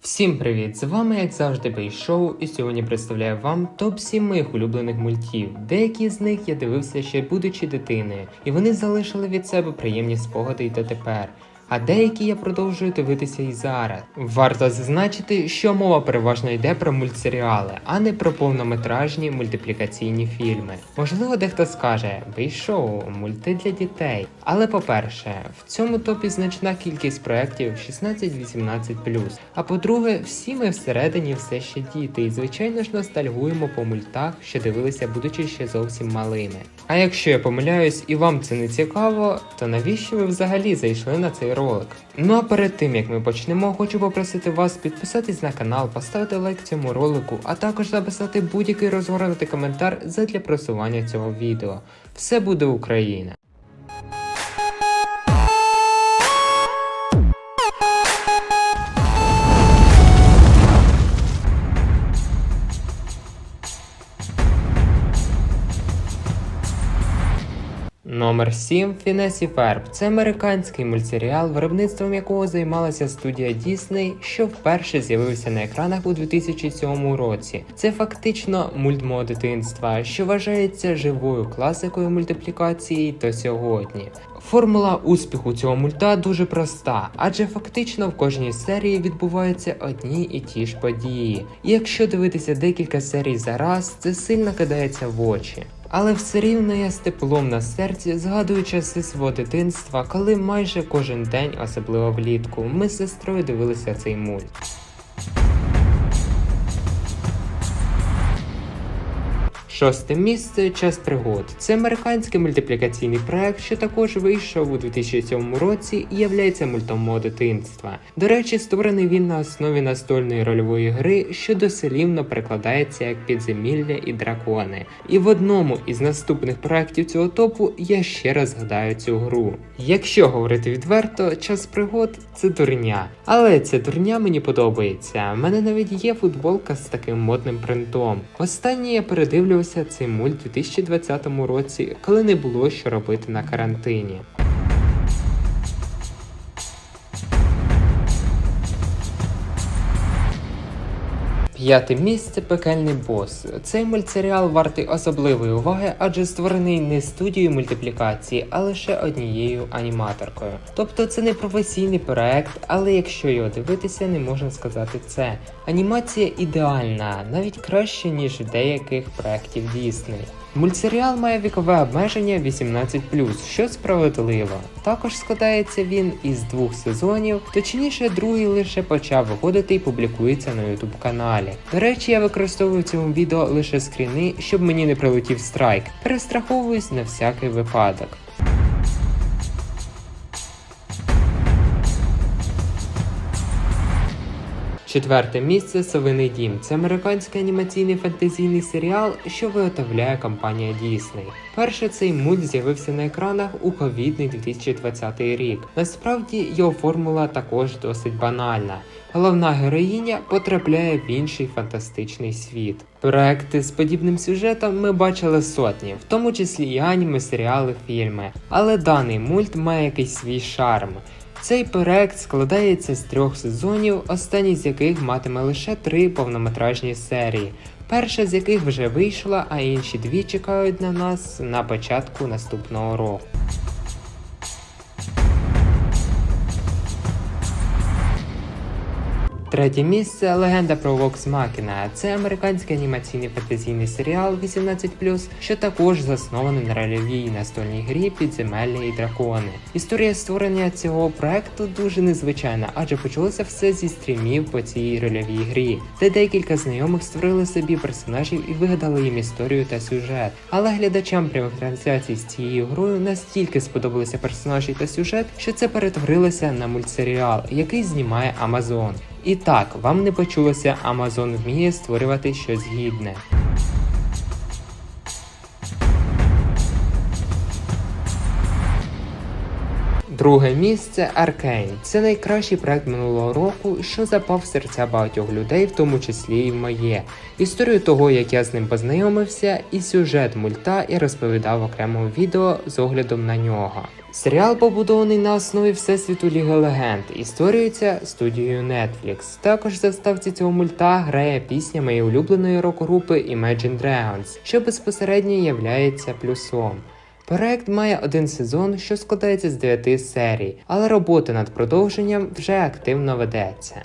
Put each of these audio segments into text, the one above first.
Всім привіт! З вами, як завжди, Бейшоу, і сьогодні представляю вам топ-7 моїх улюблених мультів. Деякі з них я дивився ще будучи дитиною, і вони залишили від себе приємні спогади й дотепер. А деякі я продовжую дивитися і зараз. Варто зазначити, що мова переважно йде про мультсеріали, а не про повнометражні мультиплікаційні фільми. Можливо, дехто скаже Бейшоу, мульти для дітей. Але по-перше, в цьому топі значна кількість проєктів 16-18+. А по-друге, всі ми всередині все ще діти, і звичайно ж ностальгуємо по мультах, що дивилися, будучи ще зовсім малими. А якщо я помиляюсь і вам це не цікаво, то навіщо ви взагалі зайшли на цей ролик? Ну а перед тим як ми почнемо, хочу попросити вас підписатись на канал, поставити лайк цьому ролику, а також написати будь-який розгорнутий коментар задля просування цього відео. Все буде Україна! Номер 7 Фінесі Ферб. Це американський мультсеріал, виробництвом якого займалася студія Disney, що вперше з'явився на екранах у 2007 році. Це фактично мульт мого дитинства, що вважається живою класикою мультиплікації до сьогодні. Формула успіху цього мульта дуже проста, адже фактично в кожній серії відбуваються одні і ті ж події. І якщо дивитися декілька серій за раз, це сильно кидається в очі. Але все рівно я з теплом на серці згадую часи свого дитинства, коли майже кожен день, особливо влітку, ми з сестрою дивилися цей мульт. Шосте місце час пригод. Це американський мультиплікаційний проект, що також вийшов у 2007 році і являється мультом мого дитинства. До речі, створений він на основі настольної рольової гри, що дослівно перекладається як підземілля і дракони. І в одному із наступних проєктів цього топу я ще раз згадаю цю гру. Якщо говорити відверто, час пригод це дурня. Але ця дурня мені подобається. У мене навіть є футболка з таким модним принтом. Останнє я передивлювався цей мульт у 2020 році, коли не було що робити на карантині. П'яте місце пекельний бос. Цей мультсеріал вартий особливої уваги, адже створений не студією мультиплікації, а лише однією аніматоркою. Тобто це не професійний проект, але якщо його дивитися, не можна сказати це. Анімація ідеальна, навіть краще ніж деяких проєктів Disney. Мультсеріал має вікове обмеження 18, що справедливо. Також складається він із двох сезонів, точніше, другий лише почав виходити і публікується на YouTube каналі. До речі, я використовую в цьому відео лише скріни, щоб мені не прилетів страйк. Перестраховуюсь на всякий випадок. Четверте місце Совиний дім. Це американський анімаційний фантазійний серіал, що виготовляє компанія Disney. Перше цей мульт з'явився на екранах у ковідний 2020 рік. Насправді його формула також досить банальна. Головна героїня потрапляє в інший фантастичний світ. Проекти з подібним сюжетом ми бачили сотні, в тому числі і аніме, серіали, фільми. Але даний мульт має якийсь свій шарм. Цей проект складається з трьох сезонів, останній з яких матиме лише три повнометражні серії. Перша з яких вже вийшла, а інші дві чекають на нас на початку наступного року. Третє місце Легенда про Вокс Макіна. Це американський анімаційний фантазійний серіал 18+, що також заснований на рольовій настольній грі Підземелля і дракони. Історія створення цього проекту дуже незвичайна, адже почалося все зі стрімів по цій рольовій грі, де декілька знайомих створили собі персонажів і вигадали їм історію та сюжет. Але глядачам прямих трансляцій з цією грою настільки сподобалися персонажі та сюжет, що це перетворилося на мультсеріал, який знімає Amazon. І так, вам не почулося, Amazon вміє створювати щось гідне. Друге місце Аркейн. Це найкращий проект минулого року, що запав в серця багатьох людей, в тому числі і в моє. Історію того, як я з ним познайомився, і сюжет мульта я розповідав в окремому відео з оглядом на нього. Серіал побудований на основі Всесвіту Ліги Легенд і створюється студією Netflix. Також в заставці цього мульта грає пісня моєї улюбленої рок-групи Imagine Dragons, що безпосередньо являється плюсом. Проект має один сезон, що складається з 9 серій, але робота над продовженням вже активно ведеться.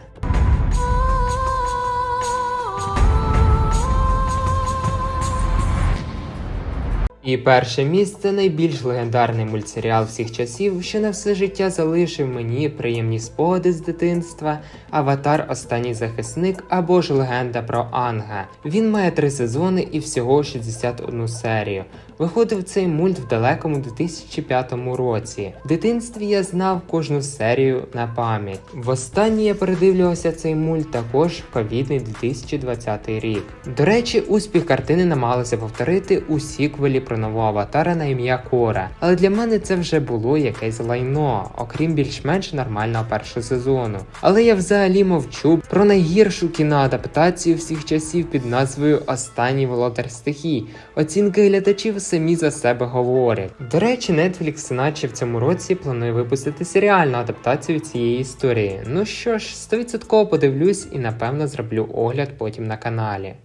І перше місце найбільш легендарний мультсеріал всіх часів, що на все життя залишив мені приємні спогади з дитинства. Аватар Останній захисник або ж легенда про Анга. Він має три сезони і всього 61 серію. Виходив цей мульт в далекому 2005 році. В дитинстві я знав кожну серію на пам'ять. Востаннє я передивлювався цей мульт також в ковідний 2020 рік. До речі, успіх картини намагалися повторити у сіквелі про нового аватара на ім'я Кора. Але для мене це вже було якесь лайно, окрім більш-менш нормального першого сезону. Але я взагалі мовчу про найгіршу кіноадаптацію всіх часів під назвою Останній володар стихій. Оцінки глядачів самі за себе говорять. До речі, Netflix наче в цьому році планує випустити серіальну адаптацію цієї історії. Ну що ж, 100% подивлюсь і напевно зроблю огляд потім на каналі.